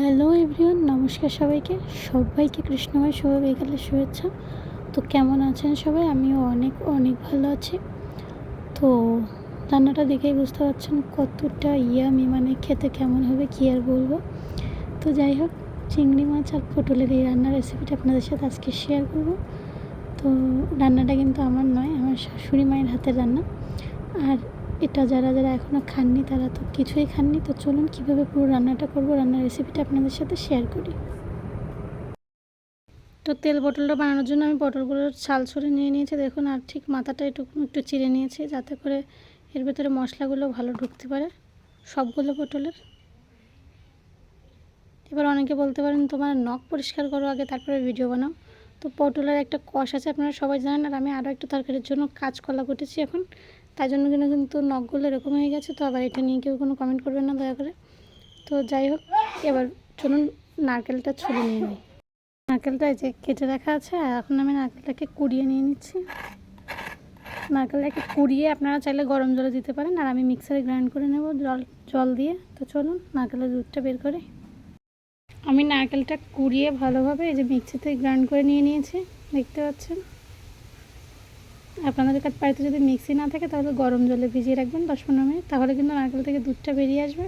Hello everyone, নমস্কার সবাইকে। সবাইকে কৃষ্ণময় শুভ বিকালের শুভেচ্ছা। তো কেমন আছেন সবাই? আমিও অনেক অনেক ভালো আছি। তো রান্নাটা দেখেই বুঝতে পারছেন কতটা ইয়ামি মানে খেতে কেমন হবে, কী আর বলব। তো যাই হোক, চিংড়ি মাছ আর পটলের এই রান্নার রেসিপিটা আপনাদের সাথে আজকে শেয়ার করব। তো রান্নাটা কিন্তু আমার নয়, আমার শাশুড়ি মায়ের হাতের রান্না। আর এটা যারা যারা এখনও খাননি তারা তো কিছুই খাননি। তো চলুন কীভাবে পুরো রান্নাটা করব, রান্নার রেসিপিটা আপনাদের সাথে শেয়ার করি। তো তেল পটলটা বানানোর জন্য আমি পটলগুলোর ছাল ছড়ে নিয়ে নিয়েছি। দেখুন, আর ঠিক মাথাটা একটু একটু চিড়ে নিয়েছি যাতে করে এর ভেতরে মশলাগুলো ভালো ঢুকতে পারে সবগুলো পটলের এবার অনেকে বলতে পারেন, তোমার নখ পরিষ্কার করো আগে, তারপরে ভিডিও বানাও। তো পটলের একটা কষ আছে, আপনারা সবাই জানেন। আর আমি আরও একটু তরকারির জন্য কাঁচকলা কুটেছি এখন। তাই জন্য কিন্তু কিন্তু নখগুলো এরকম হয়ে গেছে, তো আবার এটা নিয়ে কেউ কোনো কমেন্ট করবেন না দয়া করে। তো যাই হোক, এবার চলুন নারকেলটা ছুলে নিয়ে নিই। নারকেলটা এই যে কেটে রাখা আছে, আর এখন আমি নারকেলটাকে কুড়িয়ে নিয়ে নিচ্ছি। নারকেলটাকে কুড়িয়ে আপনারা চাইলে গরম জলে দিতে পারেন, আর আমি মিক্সারে গ্রাইন্ড করে নেব জল জল দিয়ে। তো চলুন নারকেলের দুধটা বের করে। আমি নারকেলটা কুড়িয়ে ভালোভাবে এই যে মিক্সিতে গ্রাইন্ড করে নিয়ে নিয়েছি, দেখতে পাচ্ছেন? আপনাদের কাছে বাড়িতে যদি মিক্সি না থাকে, তাহলে গরম জলে ভিজিয়ে রাখবেন দশ পনেরো মিনিট। তাহলে কিন্তু নারকেল থেকে দুধটা বেরিয়ে আসবে।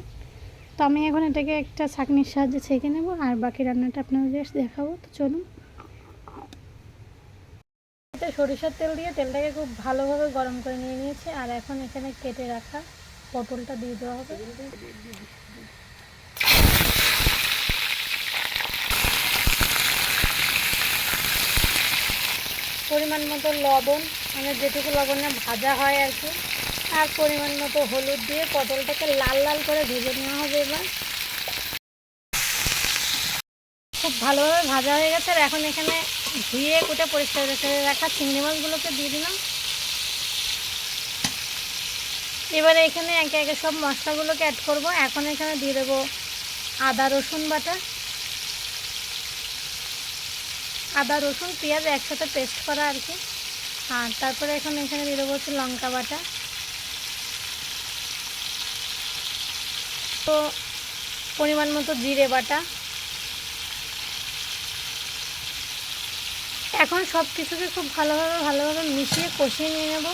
তো আমি এখন এটাকে একটা ছাঁকনির সাহায্যে ছেঁকে নেব, আর বাকি রান্নাটা আপনাদের দেখাবো। তো চলুন। এটা সরিষার তেল দিয়ে, তেলটাকে খুব ভালোভাবে গরম করে নিয়ে নিয়েছি, আর এখন এখানে কেটে রাখা পটলটা দিয়ে দেওয়া হবে। পরিমাণ মতো লবণ মানে যেটুকু লবণে ভাজা হয় আর কি, আর পরিমাণ মতো হলুদ দিয়ে পটলটাকে লাল লাল করে ভেজে নেওয়া হবে এবার। খুব ভালোভাবে ভাজা হয়ে গেছে, আর এখন এখানে ধুয়ে কুটে পরিষ্কার রেখে রাখা চিংড়ি মাছগুলোকে দিয়ে দিলাম। এবারে এখানে একে একে সব মশলাগুলোকে অ্যাড করব। এখন এখানে দিয়ে দেবো আদা, রসুন বাটা। আদা, রসুন, পেঁয়াজ একসাথে পেস্ট করা আর কি। আর তারপরে এখন এখানে দিয়ে দেবো হচ্ছে লঙ্কা বাটা। তো পরিমাণ মতো জিরে বাটা। এখন সব কিছুকে খুব ভালোভাবে ভালোভাবে মিশিয়ে কষিয়ে নিয়ে নেব।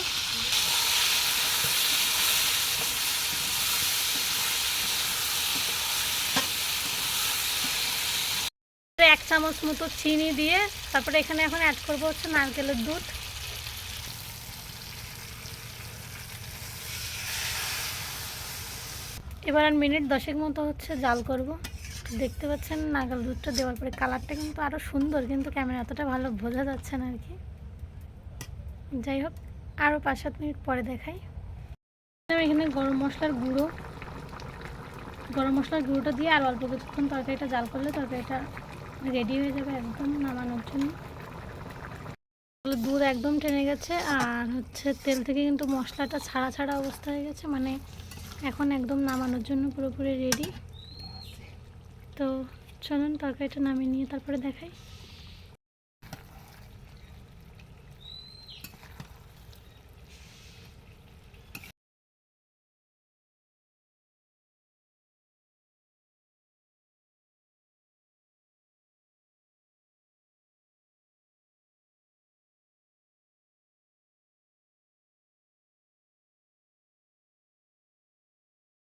এক চামচ মতো চিনি দিয়ে তারপরে এখানে এখন অ্যাড করব হচ্ছে নারকেলের দুধ। এবার আর মিনিট দশেক মতো হচ্ছে জাল করব। দেখতে পাচ্ছেন নারকেল দুধটা দেওয়ার পরে কালারটা কিন্তু আরও সুন্দর, কিন্তু ক্যামেরা এতটা ভালো বোঝা যাচ্ছে না আর কি। যাই হোক আরও পাঁচ সাত মিনিট পরে দেখাই। এখানে গরম মশলার গুঁড়ো। গরম মশলার গুঁড়োটা দিয়ে আর অল্প কিছুক্ষণ তরকারিটা জাল করলে তরকারিটা রেডি হয়ে যাবে একদম নামানোর জন্য। দুধ একদম টেনে গেছে, আর হচ্ছে তেল থেকে কিন্তু মশলাটা ছাড়া ছাড়া অবস্থা হয়ে গেছে মানে এখন একদম নামানোর জন্য পুরোপুরি রেডি তো চলুন তরকারিটা নামিয়ে নিয়ে তারপরে দেখাই।